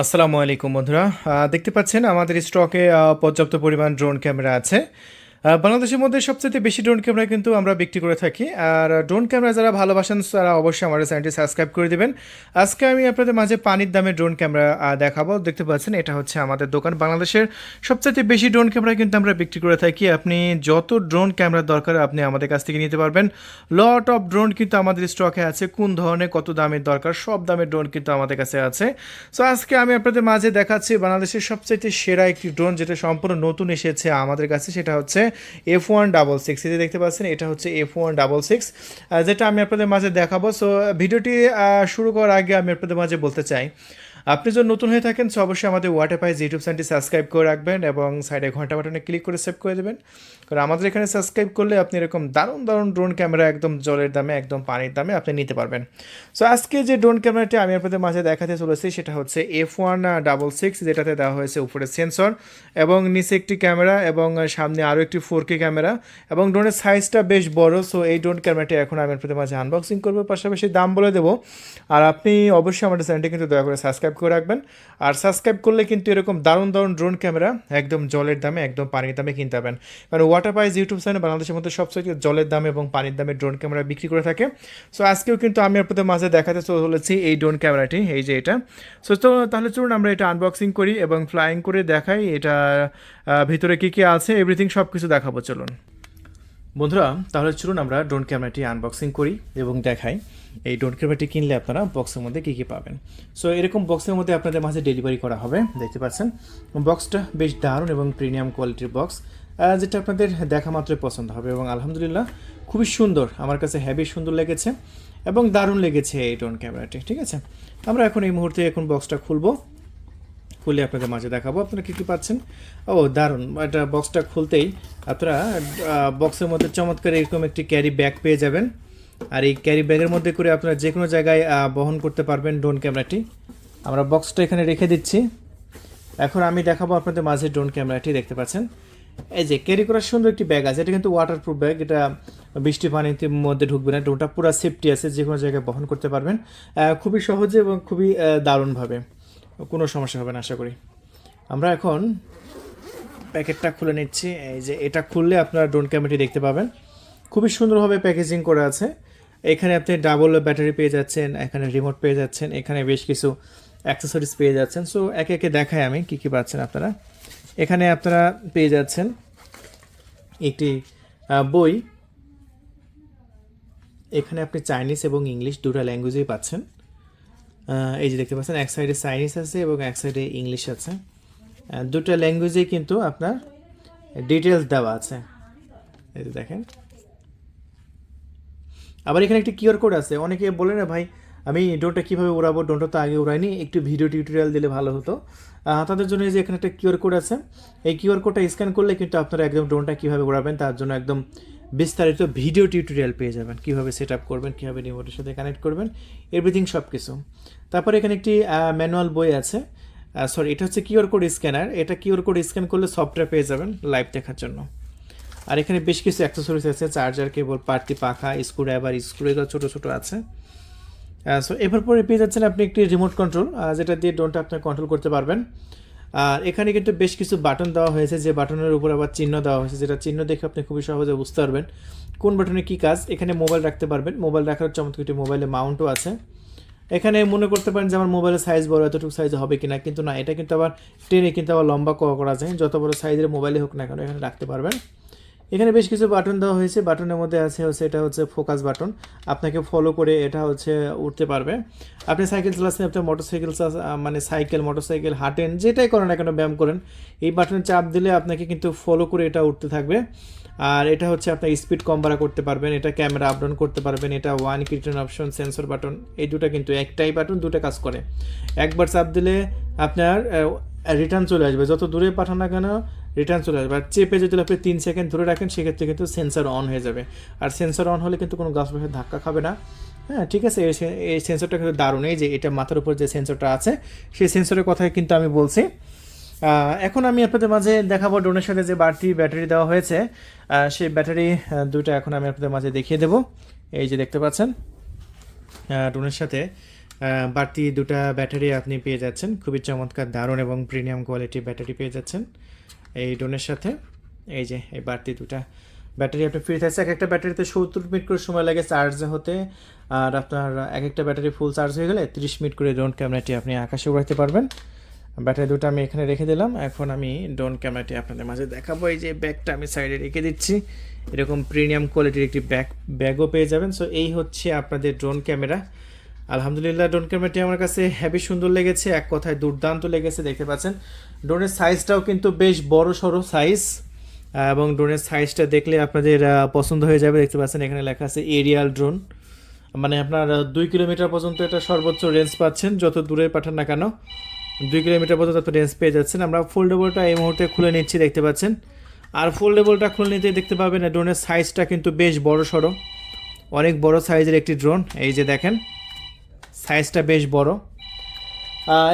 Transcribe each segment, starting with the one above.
আসসালামু আলাইকুম বন্ধুরা। দেখতে পাচ্ছেন আমাদের স্টকে পর্যাপ্ত পরিমাণ ড্রোন ক্যামেরা আছে। বাংলাদেশের মধ্যে সবচেয়ে বেশি ড্রোন ক্যামেরা কিন্তু আমরা বিক্রি করে থাকি। আর ড্রোন ক্যামেরা যারা ভালোবাসেন তারা অবশ্যই আমাদের চ্যানেলটি সাবস্ক্রাইব করে দেবেন। আজকে আমি আপনাদের মাঝে পানির দামে ড্রোন ক্যামেরা দেখাবো। দেখতে পাচ্ছেন, এটা হচ্ছে আমাদের দোকান। বাংলাদেশের সবচেয়ে বেশি ড্রোন ক্যামেরা কিন্তু আমরা বিক্রি করে থাকি। আপনি যত ড্রোন ক্যামেরা দরকার, আপনি আমাদের কাছ থেকে নিতে পারবেন। লট অফ ড্রোন কিন্তু আমাদের স্টকে আছে। কোন ধরনের, কত দামের দরকার, সব দামের ড্রোন কিন্তু আমাদের কাছে আছে। সো আজকে আমি আপনাদের মাঝে দেখাচ্ছি বাংলাদেশের সবচেয়ে সেরা একটি ড্রোন যেটা সম্পূর্ণ নতুন এসেছে আমাদের কাছে। সেটা হচ্ছে এফ ওয়ান ডাবল সিক্স এই যে দেখতে পাচ্ছেন, এটা হচ্ছে এফ ওয়ান ডাবল সিক্স যেটা আমি আপনাদের মাঝে দেখাবো। সো ভিডিওটি শুরু করার আগে আমি আপনাদের মাঝে বলতে চাই আপনি যদি নতুন হয়ে থাকেন সো অবশ্যই আমাদের ওয়াটার ইউটিউব চ্যানেলটি সাবস্ক্রাইব করে রাখবেন এবং সাইডে ঘণ্টা বাটনে ক্লিক করে সেভ করে দেবেন। কারণ আমাদের এখানে সাবস্ক্রাইব করলে আপনি এরকম দারুণ দারুণ ড্রোন ক্যামেরা একদম জলের দামে, একদম পানির দামে আপনি নিতে পারবেন। সো আজকে যে ড্রোন ক্যামেরাটি আমি আপনাদের মাঝে দেখাতে চলেছি, সেটা হচ্ছে এফ ওয়ান ডাবল সিক্স যেটাতে দেওয়া হয়েছে উপরে সেন্সর এবং নিচে একটি ক্যামেরা এবং সামনে আরও একটি ফোর কে ক্যামেরা এবং ড্রোনের সাইজটা বেশ বড়। সো এই ড্রোন ক্যামেরাটি এখন আমি আপনাদের মাঝে আনবক্সিং করব। পাশাপাশি দাম বলে দেবো। আর আপনি অবশ্যই আমাদের চ্যানেলটি কিন্তু দয়া করে সাবস্ক্রাইব করে রাখবেন। আর সাবস্ক্রাইব করলে কিন্তু এরকম দারুণ দারুণ ড্রোন ক্যামেরা একদম জলের দামে, একদম পানির দামে কিনতে পারবেন। কারণ ওয়াটার পাইজ ইউটিউব চ্যানেল বাংলাদেশের মধ্যে সবচেয়ে জলের দামে এবং পানির দামে ড্রোন ক্যামেরা বিক্রি করে থাকে। সো আজকেও কিন্তু আমি আপনাদের মাঝে দেখাতে চলেছি এই ড্রোন ক্যামেরাটি এই যে এটা। সো তাহলে চলুন আমরা এটা আনবক্সিং করি এবং ফ্লাইং করে দেখাই এটা ভিতরে কী কী আছে এভরিথিং সব কিছু দেখাবো, চলুন। বন্ধুরা, তাহলে চলুন আমরা ড্রোন ক্যামেরাটি আনবক্সিং করি এবং দেখাই। এই ড্রোন ক্যামেরাটি কিনলে আপনারা বক্সের মধ্যে কী কী পাবেন। সো এরকম বক্সের মধ্যে আপনাদের মাঝে ডেলিভারি করা হবে, দেখতে পাচ্ছেন। বক্সটা বেশ দারুণ এবং প্রিমিয়াম কোয়ালিটির বক্স যেটা আপনাদের দেখা মাত্রই পছন্দ হবে এবং আলহামদুলিল্লাহ খুবই সুন্দর, আমার কাছে হ্যাভি সুন্দর লেগেছে এবং দারুণ লেগেছে এই ড্রোন ক্যামেরাটি ঠিক আছে? আমরা এখন এই মুহূর্তে এখন বক্সটা খুলবো, খুলে আপনাদের মাঝে দেখাবো, আপনারা কী কী পাচ্ছেন? ও, দারুণ, এটা বক্সটা খুলতেই আপনারা বক্সের মধ্যে চমৎকার এরকম একটি ক্যারি ব্যাগ পেয়ে যাবেন। আর এই ক্যারি ব্যাগের মধ্যে করে আপনারা যে কোনো জায়গায় বহন করতে পারবেন ড্রোন ক্যামেরাটি আমরা বক্সটা এখানে রেখে দিচ্ছি। এখন আমি দেখাবো আপনাদের মাঝে ড্রোন ক্যামেরাটি দেখতে পাচ্ছেন? এই যে ক্যারি করার সুন্দর একটি ব্যাগ আছে, এটা কিন্তু ওয়াটারপ্রুফ ব্যাগ এটা বৃষ্টি পানিতে মধ্যে ঢুকবে না ড্রোনটা পুরো সেফটি আছে, যে কোনো জায়গায় বহন করতে পারবেন। খুবই সহজে এবং খুবই দারুণভাবে। কোনো সমস্যা হবে না, আশা করি। আমরা এখন প্যাকেটটা খুলে নিচ্ছি। এই যে এটা খুললে আপনারা ড্রোন ক্যামেরাটি দেখতে পাবেন। খুবই সুন্দরভাবে প্যাকেজিং করা আছে। এখানে আপনি ডাবল ব্যাটারি পেয়ে যাচ্ছেন, এখানে রিমোট পেয়ে যাচ্ছেন, এখানে বেশ কিছু অ্যাক্সেসরিজ পেয়ে যাচ্ছেন। সো একে একে দেখাই আমি কী কী পাচ্ছেন আপনারা। এখানে আপনারা পেয়ে যাচ্ছেন একটি বই। এখানে আপনি চাইনিজ এবং ইংলিশ দুটো ল্যাঙ্গুয়েজেই পাচ্ছেন। এই যে দেখতে পাচ্ছেন, এক সাইডে চাইনিজ আছে এবং এক সাইডে ইংলিশ আছে। দুটো ল্যাঙ্গুয়েজেই কিন্তু আপনার ডিটেলস দেওয়া আছে। এই যে দেখেন। আবার এখানে একটি কিউআর কোড আছে। অনেকে বলে না, ভাই, আমি ড্রোনটা কীভাবে উড়াবো? ড্রোনটা তো আগে উড়াইনি। একটু ভিডিও টিউটোরিয়াল দিলে ভালো হতো। তাদের জন্য এই যে এখানে একটা কিউআর কোড আছে, এই কিউআর কোডটা স্ক্যান করলে কিন্তু আপনারা একদম ড্রোনটা কীভাবে উড়াবেন, তার জন্য একদম বিস্তারিত ভিডিও টিউটোরিয়াল পেয়ে যাবেন। কীভাবে সেট আপ করবেন, কীভাবে রিমোটের সাথে কানেক্ট করবেন, এভরিথিং সব কিছু তারপরে এখানে একটি ম্যানুয়াল বই আছে। সরি, এটা হচ্ছে কিউআর কোড স্ক্যানার। এটা কিউআর কোড স্ক্যান করলে সফটওয়্যার পেয়ে যাবেন লাইভ দেখার জন্য। আর এখানে বেশ কিছু অ্যাক্সেসরিজ আছে চার্জার কেবল পার্টি পাখা স্ক্রু ড্রাইভার স্ক্রু এগুলো ছোটো ছোটো আছে। সো এবার পরে পেয়ে যাচ্ছেন আপনি একটি রিমোট কন্ট্রোল যেটা দিয়ে ড্রোনটা আপনি কন্ট্রোল করতে পারবেন। আর এখানে কিন্তু বেশ কিছু বাটন দেওয়া হয়েছে, যে বাটনের উপর আবার চিহ্ন দেওয়া হয়েছে, যেটা চিহ্ন দেখে আপনি খুবই সহজে বুঝতে পারবেন কোন বাটনে কী কাজ। এখানে মোবাইল রাখতে পারবেন মোবাইল রাখার চমৎকার একটি মোবাইলে মাউন্টও আছে। এখানে মনে করতে পারেন যে আমার মোবাইলের সাইজ বড়, এতটুকু সাইজ হবে কিনা, কিন্তু না, এটা কিন্তু আবার টেনে কিন্তু আবার লম্বা করা যায়। যত বড় সাইজের মোবাইলে হোক না কেন, এখানে রাখতে পারবেন। এখানে বেশ কিছু বাটন দেওয়া হয়েছে। বাটনের মধ্যে আছে হচ্ছে, এটা হচ্ছে ফোকাস বাটন আপনাকে ফলো করে এটা হচ্ছে উঠতে পারবে। আপনি সাইকেল চালাচ্ছেন, আপনি মোটরসাইকেল মানে সাইকেল মোটরসাইকেল হাঁটেন, যেটাই করেন না কেন, ব্যায়াম করেন। এই বাটনে চাপ দিলে আপনাকে কিন্তু ফলো করে এটা উঠতে থাকবে। আর এটা হচ্ছে আপনার স্পিড কম বাড়া করতে পারবেন, এটা ক্যামেরা আপ ডাউন করতে পারবেন, এটা ওয়ান কিটন অপশন সেন্সর বাটন এই দুটো কিন্তু একটাই বাটন দুটো কাজ করে। একবার চাপ দিলে আপনার রিটার্ন চলে আসবে। যত দূরে পাঠান না কেন রিটার্ন চলে আসবে আর চেপে যদি আপনি তিন সেকেন্ড ধরে রাখেন, সেক্ষেত্রে কিন্তু সেন্সর অন হয়ে যাবে। আর সেন্সর অন হলে কিন্তু কোনো গাছ পাশে ধাক্কা খাবে না। হ্যাঁ ঠিক আছে? এই সেন্সরটা কিন্তু দারুণ। এই যে এটা মাথার উপর যে সেন্সরটা আছে, সেই সেন্সরের কথাই কিন্তু আমি বলছি। এখন আমি আপনাদের মাঝে দেখাবো ড্রোনের সাথে যে বাড়তি ব্যাটারি দেওয়া হয়েছে। সেই ব্যাটারি দুটো এখন আমি আপনাদের মাঝে দেখিয়ে দেবো। এই যে দেখতে পাচ্ছেন ড্রোনের সাথে বাড়তি দুটা ব্যাটারি আপনি পেয়ে যাচ্ছেন। খুবই চমৎকার, দারুণ এবং প্রিমিয়াম কোয়ালিটির ব্যাটারি পেয়ে যাচ্ছেন। এই ড্রোনের সাথে। এই যে, এই বাড়তি দুটা ব্যাটারি আপনি ফ্রি থাকছে। এক একটা ব্যাটারিতে সত্তর মিনিট করে সময় লাগে চার্জ হতে। আর আপনার এক একটা ব্যাটারি ফুল চার্জ হয়ে গেলে তিরিশ মিনিট করে ড্রোন ক্যামেরাটি আপনি আকাশে উড়াতে পারবেন। ব্যাটারি দুটো আমি এখানে রেখে দিলাম। এখন আমি ড্রোন ক্যামেরাটি আপনাদের মাঝে দেখাবো। এই যে ব্যাগটা আমি সাইডে রেখে দিচ্ছি। এরকম প্রিমিয়াম কোয়ালিটির একটি ব্যাগ, ব্যাগও পেয়ে যাবেন। সো এই হচ্ছে আপনাদের ড্রোন ক্যামেরা। আলহামদুলিল্লাহ ড্রোন ক্যামেরাটি আমার কাছে হেভি সুন্দর লেগেছে, এক কথায় দুর্দান্ত লেগেছে, দেখতে পাচ্ছেন। ড্রোনের সাইজটাও কিন্তু বেশ বড় সড়ো সাইজ এবং ড্রোনের সাইজটা দেখলে আপনাদের পছন্দ হয়ে যাবে। দেখতে পাচ্ছেন এখানে লেখা আছে এরিয়াল ড্রোন মানে আপনার দুই কিলোমিটার পর্যন্ত এটা সর্বোচ্চ রেঞ্জ পাচ্ছেন, যত দূরে পাঠান না কেন, দুই কিলোমিটার পর্যন্ত আপনি রেঞ্জ পেয়ে যাচ্ছেন। আমরা ফোল্ডেবলটা এই মুহূর্তে খুলে নিচ্ছি, দেখতে পাচ্ছেন। আর ফোল্ডেবলটা খুলে নিতে দেখতে পাবেন ড্রোনের সাইজটা কিন্তু বেশ বড় সড়ো, অনেক বড় সাইজের একটি ড্রোন এই যে দেখেন। সাইজটা বেশ বড়।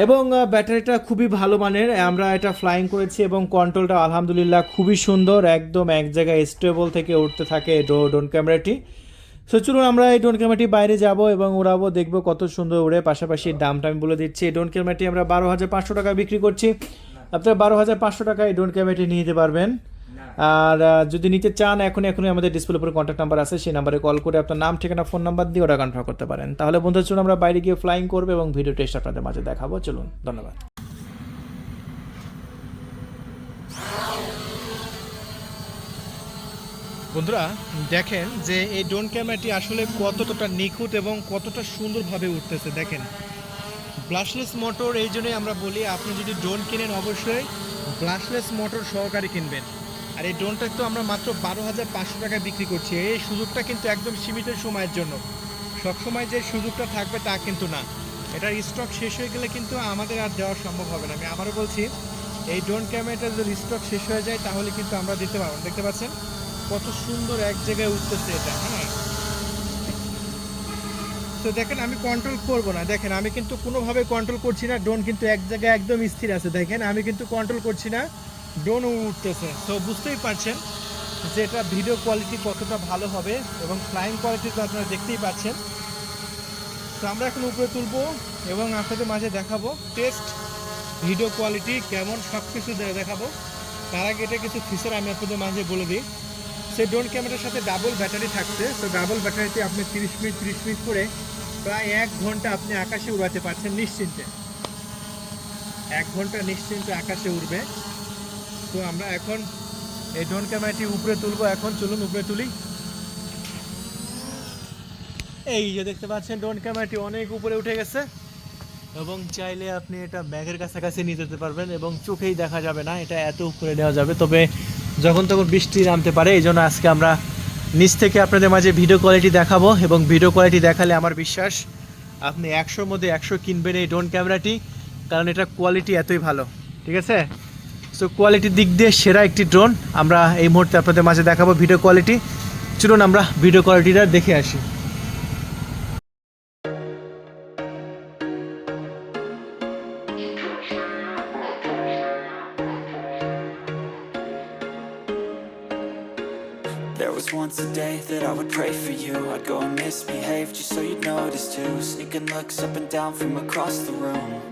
এবং ব্যাটারিটা খুবই ভালো মানের। আমরা এটা ফ্লাইং করেছি এবং কন্ট্রোলটা আলহামদুলিল্লাহ খুবই সুন্দর, একদম এক জায়গায় স্টেবল থেকে উঠতে থাকে ড্রো- ড্রোন ক্যামেরাটি সো চলুন আমরা এই ড্রোন ক্যামেরাটি বাইরে যাব এবং উড়াবো, দেখব কত সুন্দর উড়ে। পাশাপাশি দামটা আমি বলে দিচ্ছি, এই ড্রোন ক্যামেরাটি আমরা বারো হাজার পাঁচশো টাকা বিক্রি করছি। আপনারা বারো হাজার পাঁচশো টাকায় এই ড্রোন ক্যামেরাটি নিয়ে যেতে পারবেন। আর যদি নিতে চান, এখনই এখনই আমাদের ডিসপ্লে উপরে কন্ট্যাক্ট নাম্বার আছে, সেই নাম্বারে কল করে আপনার নাম, ঠিকানা ফোন নাম্বার দিয়ে ওটা কনফার্ম করতে পারেন। তাহলে বন্ধু চলুন আমরা বাইরে গিয়ে ফ্লাইং করব এবং ভিডিও টেস্ট আপনাদের মাঝে দেখাবো। চলুন, ধন্যবাদ। বন্ধুরা, দেখেন যে এই ড্রোন ক্যামেরাটি আসলে কতটা নিখুঁত এবং কতটা সুন্দরভাবে উঠতেছে, দেখেন। ব্লাশলেস মোটর এই জন্যই আমরা বলি, আপনি যদি ড্রোন কিনেন, অবশ্যই ব্লাশলেস মোটর সহকারে কিনবেন। আর এই ড্রোনটা তো আমরা মাত্র বারো হাজার পাঁচশো টাকায় বিক্রি করছি। এই সুযোগটা কিন্তু একদম সীমিত সময়ের জন্য। সবসময় যে সুযোগটা থাকবে তা কিন্তু না। এটার স্টক শেষ হয়ে গেলে কিন্তু আমাদের আর দেওয়া সম্ভব হবে না। আমি আবারও বলছি, এই ড্রোন ক্যামেরাটা যদি স্টক শেষ হয়ে যায়, তাহলে কিন্তু আমরা দিতে পারব। দেখতে পাচ্ছেন? কত সুন্দর এক জায়গায় উঠতেছে এটা হ্যাঁ? তো দেখেন, আমি কন্ট্রোল করব না। দেখেন, আমি কিন্তু কোনোভাবে কন্ট্রোল করছি না। ড্রোন কিন্তু এক জায়গায় একদম স্থির আছে। দেখেন, আমি কিন্তু কন্ট্রোল করছি না। ড্রোন উঠতেছে। তো বুঝতেই পারছেন যে এটা ভিডিও কোয়ালিটি কতটা ভালো হবে এবং ফ্লাইং কোয়ালিটি তো আপনারা দেখতেই পাচ্ছেন। তো আমরা এখন উপরে তুলবো এবং আপনাদের মাঝে দেখাবো টেস্ট ভিডিও কোয়ালিটি কেমন সব কিছু দেখাবো। তার আগে এটা কিছু ফিচার আমি আপনাদের মাঝে বলে দিই। সেই ড্রোন ক্যামেরার সাথে ডাবল ব্যাটারি থাকছে। তো ডাবল ব্যাটারিতে আপনি তিরিশ মিনিট তিরিশ মিনিট করে প্রায় এক ঘণ্টা আপনি আকাশে উড়াতে পারছেন নিশ্চিন্তে। এক ঘণ্টা নিশ্চিন্তে আকাশে উড়বে। তো আমরা এখন এই ড্রোন ক্যামেরাটি উপরে তুলবো। এখন চলুন উপরে তুলি। এই যে দেখতে পাচ্ছেন, ড্রোন ক্যামেরাটি অনেক উপরে উঠে গেছে। এবং চাইলে আপনি এটা ব্যাগের কাছাকাছি নিয়ে যেতে পারবেন এবং চোখেই দেখা যাবে না, এটা এত উপরে নেওয়া যাবে। তবে যখন তখন বৃষ্টি নামতে পারে, এই জন্য আজকে আমরা নিচ থেকে আপনাদের মাঝে ভিডিও কোয়ালিটি দেখাবো। এবং ভিডিও কোয়ালিটি দেখালে আমার বিশ্বাস, আপনি একশোর মধ্যে একশো কিনবেন এই ড্রোন ক্যামেরাটি, কারণ এটা কোয়ালিটি এতই ভালো। ঠিক আছে? সো কোয়ালিটির দিক দিয়ে সেরা একটি ড্রোন আমরা এই মুহূর্তে আপনাদের মাঝে দেখাবো ভিডিও কোয়ালিটি চলুন আমরা ভিডিও কোয়ালিটিটা দেখে আসি There was once a day that I would pray for you I'd go and misbehave just so you'd notice too Sneaking looks up and down from across the room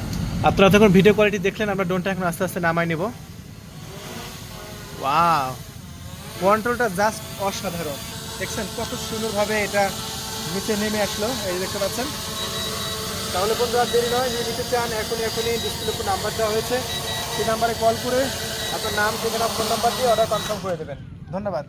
আপনারা তখন video quality দেখলেন, আমরা ড্রোনটা এখন আস্তে আস্তে নামাই নেব। ওয়াও কন্ট্রোলটা জাস্ট অসাধারণ। দেখছেন কত সুন্দরভাবে এটা নিচে নেমে আসলো, এই দেখতে পাচ্ছেন। তাহলে বন্ধুরা, দেরি নয়, যদি নিতে চান, এখনই এখনই ডিসপ্লে নাম্বার দেওয়া হয়েছে। সেই নাম্বারে কল করে আপনার নাম, ঠিকানা ফোন নাম্বার দিয়ে অর্ডার কনফার্ম করে দেবেন। ধন্যবাদ।